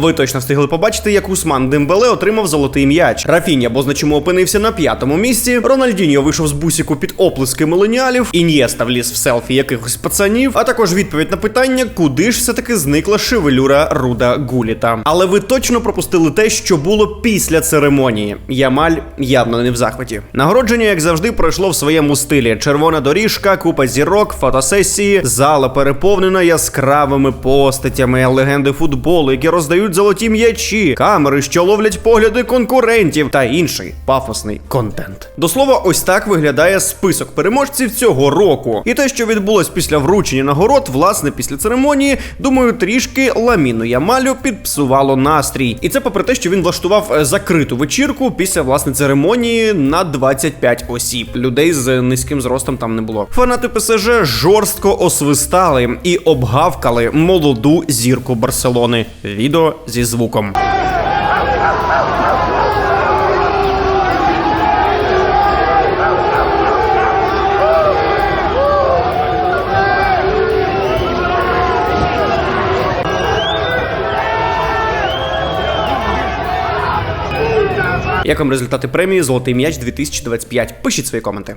Ви точно встигли побачити, як Усман Дембеле отримав золотий м'яч. Рафіння, бозначимо опинився на п'ятому місці. Рональдіньо вийшов з бусіку під оплески миленіалів. Ін'єста вліз в селфі якихось пацанів. А також відповідь на питання, куди ж все-таки зникла шевелюра Руда Гуліта. Але ви точно пропустили те, що було після церемонії. Ямаль явно не в захваті. Нагородження, як завжди, пройшло в своєму стилі: червона доріжка, купа зірок, фотосесії, зала переповнена яскравими постатями, легенди футболу, які роздають золоті м'ячі, камери, що ловлять погляди конкурентів та інший пафосний контент. До слова, ось так виглядає список переможців цього року. І те, що відбулось після вручення нагород, власне, після церемонії, думаю, трішки ламіну Ямалю підпсувало настрій. І це попри те, що він влаштував е, закриту вечірку після власне церемонії на 25 осіб. Людей з низьким зростом там не було. Фанати ПСЖ жорстко освистали і обгавкали молоду зірку Барселони. Зі звуком. Як вам результати премії Золотий м'яч 2025? Пишіть свої коменти.